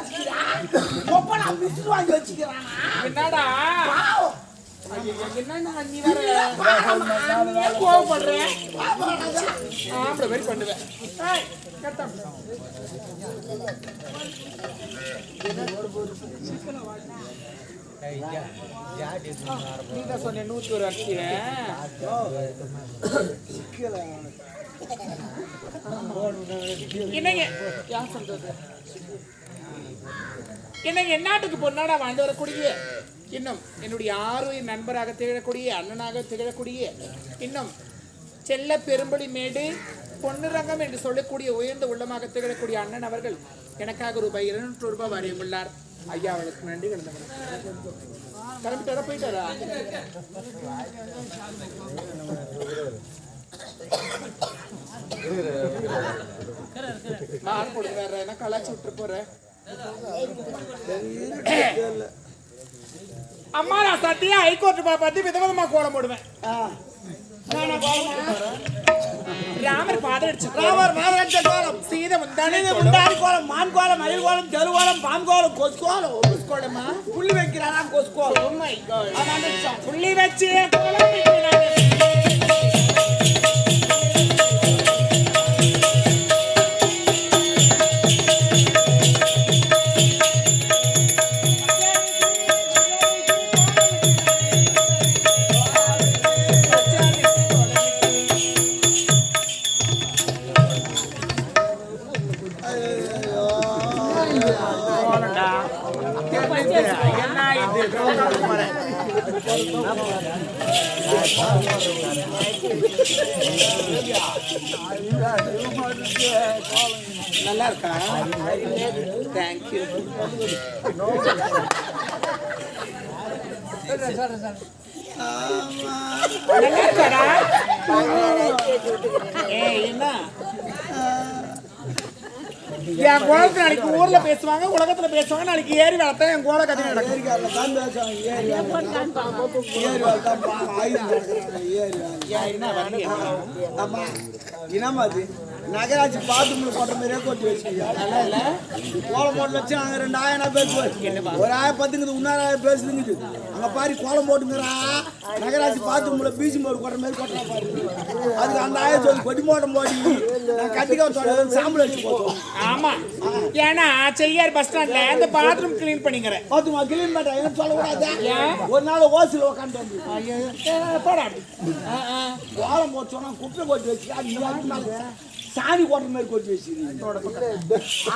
கொட்டி வாங்கி வச்சுக்கிறானா என்னடா? நீ வேற ஆம்பளை மாதிரி பண்ணுவேன் நீ தான் சொன்ன நூத்தி ஒரு அடிக்கிறேன் என்னங்க? யார் சொல்றது? என்னங்க எந்நாட்டுக்கு பொன்னாடா வாழ்ந்து வரக்கூடிய இன்னும் என்னுடைய ஆறுயிர் நண்பராக திகழக்கூடிய அண்ணனாக திகழக்கூடிய இன்னும் செல்ல பெரும்படி மேடு பொன்னுரங்கம் என்று சொல்லக்கூடிய உயர்ந்த உள்ளமாக திகழக்கூடிய அண்ணன் அவர்கள் எனக்காக ரூபாய் இருநூற்று ரூபாய் வரையுள்ளார் ஐயா அவளுக்கு நன்றி கிடந்த கிளம்பிட்டாரா போயிட்டாரா? நான் கொடுத்து என்ன கலாச்சி விட்டு போறேன் அம்மா நான் சத்தியா ஹைகோர்ட் பார்த்து விதவிதமா கோலம் போடுவேன்? ராமர் பாதம் அடிச்சு ராமர் மாதவன் கோலம். சீதை முந்தானே கோலம். மான் கோலம் மயில் கோலம் தெரு கோலம் பாம் கோலம் கொசு கோலம். கோலமா? புள்ளி வைக்கிறானா கொசு கோலம்? Oh. புள்ளி வச்சு கோலம் என் கோலத்துல நாளைக்கு ஊர்ல பேசுவாங்க உலகத்துல பேசுவாங்க நாளைக்கு ஏறி வளர்த்தா என் கோல கதை நடக்கும். ஏரிக்காரில் நகராட்சி பாத்ரூம்ல போட்ட மாதிரியே கொட்டி இல்ல கோலம் போட்டு வச்சு அங்க ரெண்டு ஆயிரம் நான் பேசுவேன். ஒரு ஆயிரம் பத்துங்குது இன்னொரு பேசுதுங்குது. அங்க பாரு கோலம் போட்டுங்கிறா நகராட்சி பாத்ரூம்ல பீச்சு போட்டு கொட்டுற மாதிரி கொட்டுறா பாரு. அதுக்கு அந்த ஆயிரம் சொல்லி கொட்டி மோட்டம் போடி நான் கட்டிக்க சொல்ல சாம்பல் அடிச்சு போட்டோம். ஆமா. ஏன்னா செய்யார் பஸ் ஸ்டாண்ட்ல இந்த பாத்ரூம் கிளீன் பண்ணிக்கிறேன். பாத்துமா கிளீன் பண்றேன். என்ன சொல்லக்கூடாது. ஏன்? ஒரு நாள் ஓசில உட்காந்து வந்து போடா. கோலம் போட்டு சொன்னா குப்பை கொட்டி வச்சு அது சாணி கொட்டுற மாதிரி கொட்டி வச்சிருக்கீங்க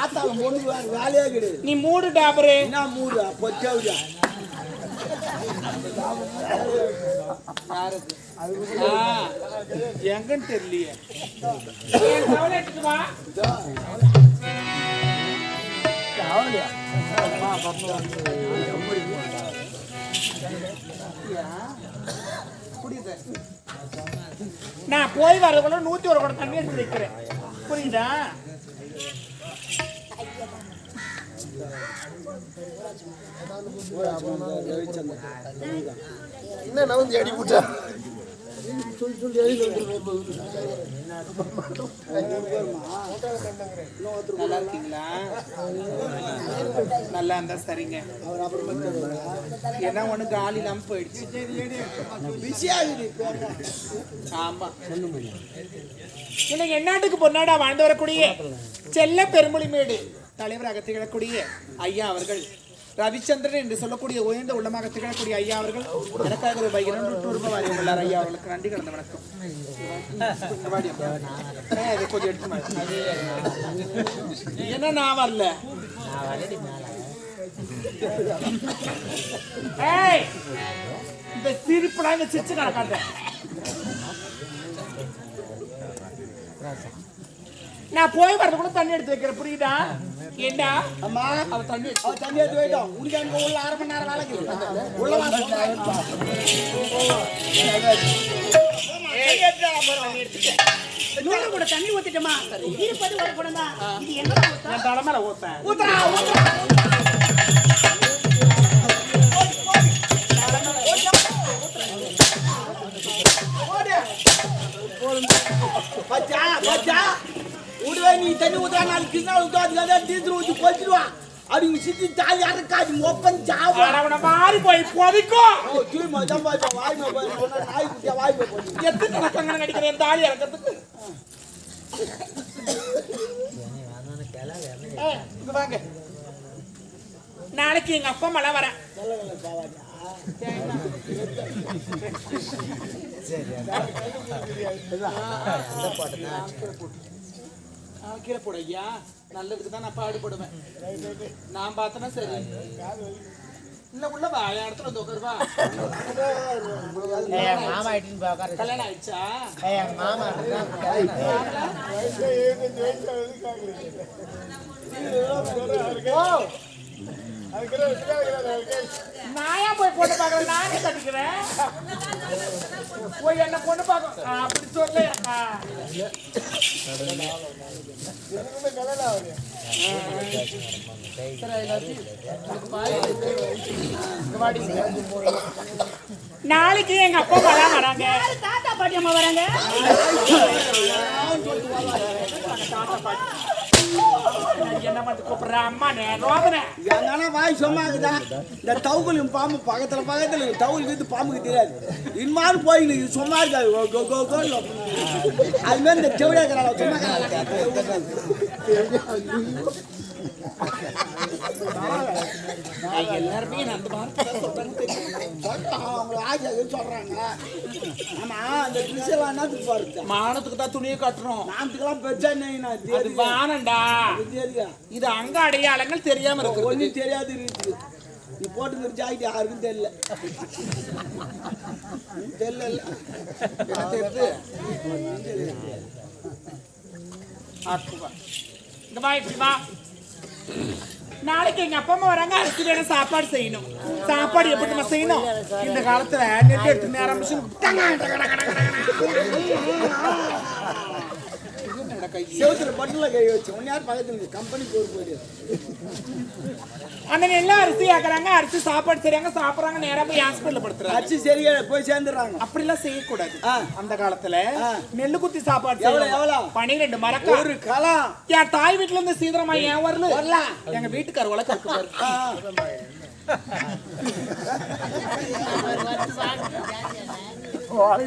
ஆத்தால பொண்ணு வேலையே கிடையாது. நீ மூடு டாபரு என்ன மூடு பொச்சாவுடா. எங்கன்னு தெரியலையே. ஏன் நான் போய் வரதுக்குள்ள நூத்தி ஒரு குடம் தண்ணி எடுத்து வைக்கிறேன். புரியுதா? என்ன வந்து அடி விட்டா நல்லா இருக்கீங்களா நல்லா இருந்தா சரிங்க. ஏன்னா ஒண்ணு காலி இல்லாம போயிடுச்சு. பிஸியாகுது ஆமா. இன்னைக்கு எந்நாட்டுக்கு பொன்னாடா வாழ்ந்து வரக்கூடிய செல்ல பெருமொழி பெருமொழிமேடு தலைவர் திகழக்கூடிய ஐயா அவர்கள் ரவிச்சந்திரன் என்று சொல்லக்கூடிய உயர்ந்த உள்ளமாக திகழக்கூடிய ஐயா அவர்கள் எனக்காக ரூபாய் இருநூறு ரூபாய் வாரியம் உள்ளார். ஐயா அவர்களுக்கு நன்றி கடந்த வணக்கம். கொஞ்சம் எடுத்து என்ன நான் வரல. இந்த சிரிப்புலாம் இங்க சிரிச்சு கிடக்காத நான் போய் வரதுக்குள்ள தண்ணி எடுத்து வைக்கிறேன் புரியுதா ஏண்டா அம்மா அவ தண்ணி அவ தண்ணி எடுத்து போயிட்டோம் உனக்கு அங்க உள்ள அரை மணி நேரம் வேலைக்கு உள்ள வா. நூறு கூட தண்ணி ஊத்திட்டோமா இருப்பது ஒரு குடம் தான் இது எங்க என் தலை மேல ஊத்தேன் ஊத்துறா, ஊத்துறா. பச்சா, பச்சா. விடுவே, நீ தண்ணி ஊத்துறா, நாளைக்கு கிருஷ்ணா ஊத்துவா, அதுக்கு அதான் டீசல் ஊத்தி கொளுத்திடுவா. அடி சித்தி தாலி அறக்காது மொப்பன் சாவா அவனை மாறி போய் போதிக்கும் எத்தனை நடக்கங்க நடிக்கிறேன் தாலி இங்க வாங்க நாளைக்கு எங்க அப்பா மழை வரேன் கீழே போடு ஐயா. நல்லதுக்கு தான் நான் பாடுபடுவேன். நான் பார்த்தனா சரி. இல்ல உள்ள வா. இடத்துல வந்து உட்காருவா மாமா உட்காரு. கல்யாணம் ஆயிடுச்சா? மாமா ஏன் போய் பொண்ணு பார்க்கறேன்? நானே கட்டிக்கிறேன்? போய் என்ன பொண்ணு பார்க்க அப்படி சொல்லு. நாளைக்கு எங்க அப்பா அம்மா வராங்க. தாத்தா பாட்டி அம்மா வராங்க? என்ன வந்து எங்கன்னா வாய் இந்த தவுக்கலையும் பாம்பு பக்கத்துல பக்கத்துல தவுல் வந்து பாம்புக்கு தெரியாது இன்மாரு போய் நீ சும்மா இருக்காது கோ, அது மாதிரி இந்த செவிடாக்கிறாள் சும்மா எல்லாருமே அந்த தான் சொல்றாங்க. அவங்க ஆஜாக்கு சொல்றாங்க? ஆமா அந்த ட்ரெஸ் எல்லாம் என்னத்துக்கு பாருங்க மானத்துக்கு தான் துணியை கட்டுறோம். நாமத்துக்கெல்லாம் பெருசா நான் அது வானண்டா. இது அங்க அடையாளங்கள் தெரியாம இருக்கு ஒன்றும் தெரியாது இருக்குது நீ போட்டு ஜாக்கெட் யாருக்கும் தெரியல. தெரியல. என்ன தெரியுது நாளைக்கு எங்க அப்பா அம்மா வராங்க அரிசி வேணும் சாப்பாடு செய்யணும். சாப்பாடு எப்படி நம்ம செய்யணும்? இந்த காலத்துல நெட் எடுத்து நேரம் மிஷின் செவத்துல பட்டுல கை வச்சு. ஒன்னு யார் பக்கத்துல கம்பெனி போர் போயிடு. அந்த நெல்ல அரிசி ஆக்குறாங்க. அரிசி சாப்பாடு செய்றாங்க சாப்பிடுறாங்க. நேரா போய் ஹாஸ்பிட்டல் படுத்துறாங்க. அச்சு சரியா போய் சேர்ந்துடுறாங்க. அப்படிலாம் செய்யக்கூடாது. அந்த காலத்துல. நெல்லு குத்தி சாப்பாடு எவ்வளவு? பன்னிரெண்டு மரக்கா. ஒரு களம். என் தாய் வீட்டுல இருந்து சீக்கிரமா ஏன் வரல? வரலாம். எங்க வீட்டுக்கார உலக இருக்கு பாரு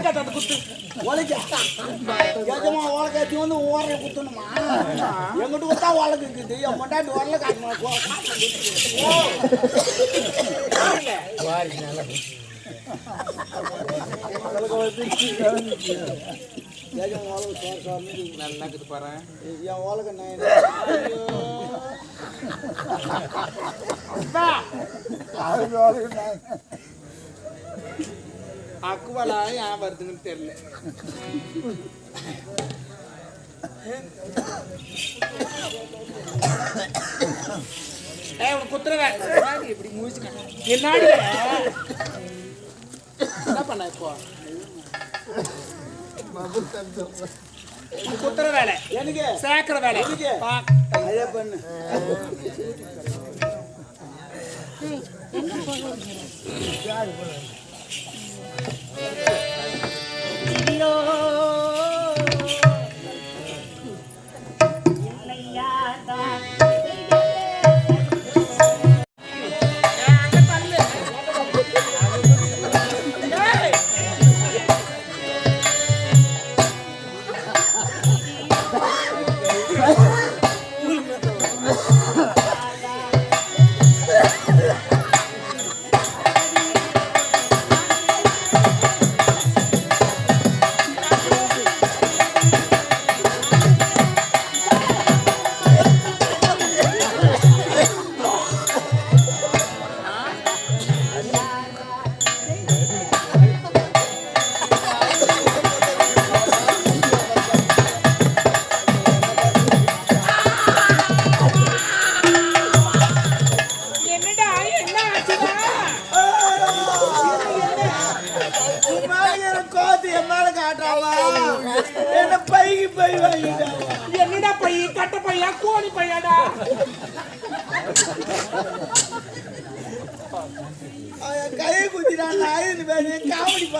அந்த அந்த எங்கிட்ட குத்தா உலக இருக்குது என் பொண்டாட்டி உரல காட்டணும் போ. வாரி சோறு சாப்பிட்டு நல்லா பாரு என் உலக நான் அக்குவலா ஏன் வருதுன்னு தெரியல ஏய் உனக்கு என்ன பண்ண இப்போ குத்துற வேலை. எனக்கு? சேர்க்கிற வேலை. அதே பண்ணு. ஐயோ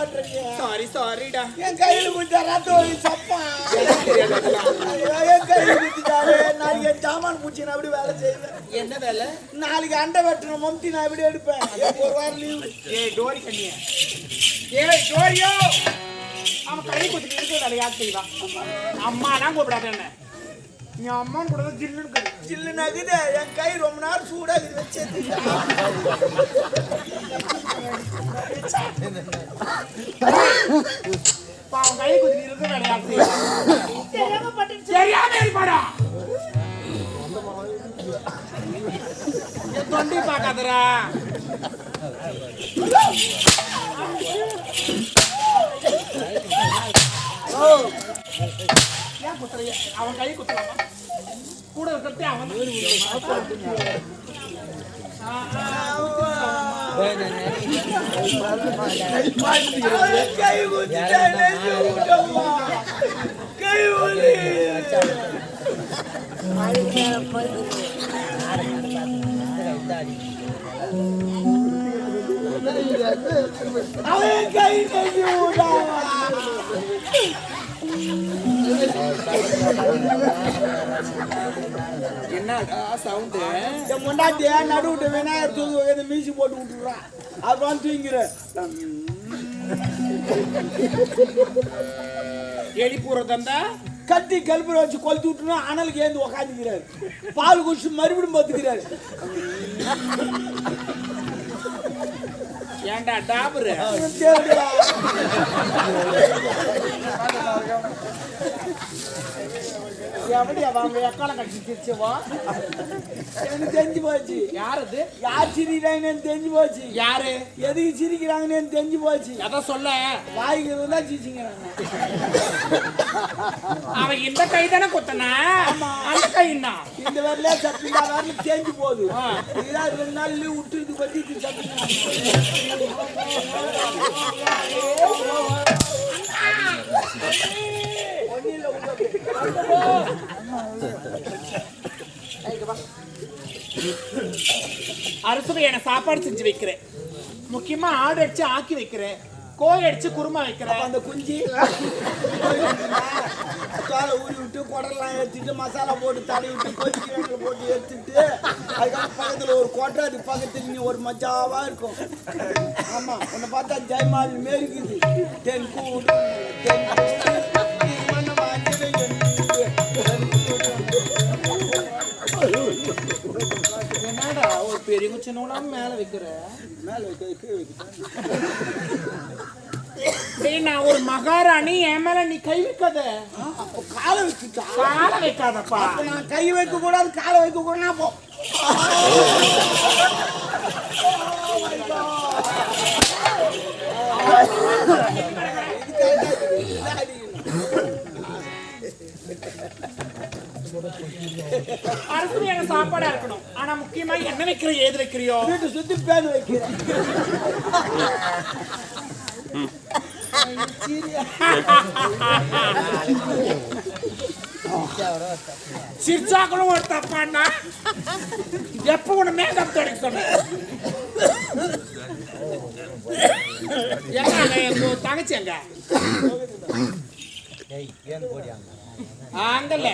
பண்றீங்க சாரி சாரிடா என் கையில குத்தா ரத்தம் வலி சப்பா. ஐயோ, என் கையில குத்திட்டாரு நாளைக்கு என் சாமான் பூச்சி நான் அப்படி வேலை செய்வேன்? என்ன வேலை? நாளைக்கு அண்டை வெட்டணும் மம்டி நான் எப்படி எடுப்பேன்? எனக்கு ஒரு வாரம் லீவு ஏய் டோரி கண்ணிய. ஏய் டோரியோ! அவன் கை குத்தி இருக்கிற வேலை யார் செய்வா? அம்மா தான் கூப்பிடாத என்ன? நீ அம்மான்னு கூட ஜில்லுன்னு இருக்கு. சில்லு நகுது என் கை ரொம்ப நேரம் சூடாகுது வச்சது. பாவம் கை வேலை யார் செய்வா தெரியாம இருப்பாடா என் தொண்டி பார்க்காதடா. ஏன் அவன் கை குத்தலாமா கூட இருக்கிறதே அவன் அவன் கை நெஞ்சு என்னடா சவுண்டு. என் முண்டாட்டிய நடுவிட்டு விநாயகர் தூக்கி வைக்கிறது மீசி போட்டு விட்டுறான் அப்புறம் தூங்கிறேன் எலி பூரதந்தா கத்தி கல்புரை வச்சு கொளுத்தி விட்டுனா அனலுக்கு ஏந்து உக்காந்துக்கிறாரு. பால் குடிச்சு மறுபடியும் பார்த்துக்கிறாரு ஏன்டா டாபரு? எப்படி அவங்க எக்கால கட்டி சிரிச்சவா? எனக்கு தெரிஞ்சு போச்சு. யார் அது யார் சிரிக்கிறாங்கன்னு தெரிஞ்சு போச்சு. யாரு? எதுக்கு சிரிக்கிறாங்கன்னு தெரிஞ்சு போச்சு. எதை சொல்ல? வாய்க்கு தான் சிரிச்சுங்கிறாங்க அவன் இந்த கை தானே குத்தனா? அந்த கைன்னா? இந்த வரல சட்டினா வரல தேஞ்சு போகுது. இதான் ரெண்டு நாள் லீவ் விட்டு இது பத்தி இல்லை அரசு எனக்கு சாப்பாடு செஞ்சு வைக்கிறேன். முக்கியமா ஆடு அடிச்சு ஆக்கி வைக்கிறேன். கோழி அடிச்சு குருமா வைக்கிறேன். அந்த குஞ்சு காலை ஊறி விட்டு குடலாம் எடுத்துட்டு மசாலா போட்டு தடவி விட்டு கொதிக்கிறவங்களை போட்டு எடுத்துட்டு அதுக்கப்புறம் பக்கத்தில் ஒரு கொட்டை அது பக்கத்தில் நீ ஒரு மஜாவாக இருக்கும். ஆமாம் உன்னை பார்த்தா ஜெயமாலி மேரிக்குது தென் கூடு தென் பெரிய சின்ன மேல வைக்கிற மேல வைக்க, வைக்க. நான் ஒரு மகாராணி என் மேல நீ கை வைக்காத. காலை வச்சுட்டா? கால வைக்காதப்பா. நான் கை வைக்க கூடாது காலை வைக்க கூடாது போ அரசு எனக்கு சாப்பாடா இருக்கணும். ஆனா முக்கியமா என்ன வைக்கிற ஏது வைக்கிறியோ? வீட்டு சுத்தி பேன் வைக்கிறேன். சிரிச்சாக்களும் ஒரு தப்பாண்ணா எப்ப உன மேக்கப் தொடக்க சொன்னேன்? எங்க தங்கச்சி எங்க? அங்கல்ல.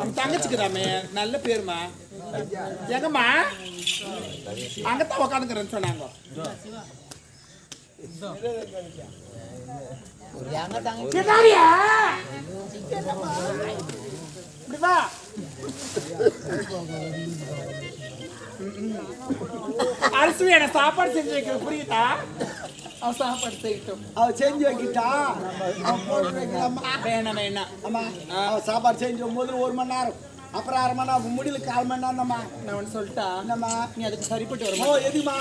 அந்த தங்கச்சிக்குதாமே நல்ல பேருமா? எங்கம்மா? அங்கத்தான் உக்காந்துக்கிறேன்னு சொன்னாங்க. அரசு எனக்கு சாப்பாடு செஞ்சு வைக்கிற புரியுதா? சாப்பாடு அவ செஞ்சு வைக்கிட்டா? வேணாம் வேணாம். ஆமா அவ சாப்பாடு செஞ்சு முதல்ல ஒரு மணி நேரம். அப்புறம் அரை மணி நேரம் முடியல கால் மணி நேரம் தான்மா நான் ஒன்று சொல்லிட்டா என்னம்மா? நீ அதுக்கு சரிப்பட்டு வருமா? எதுமா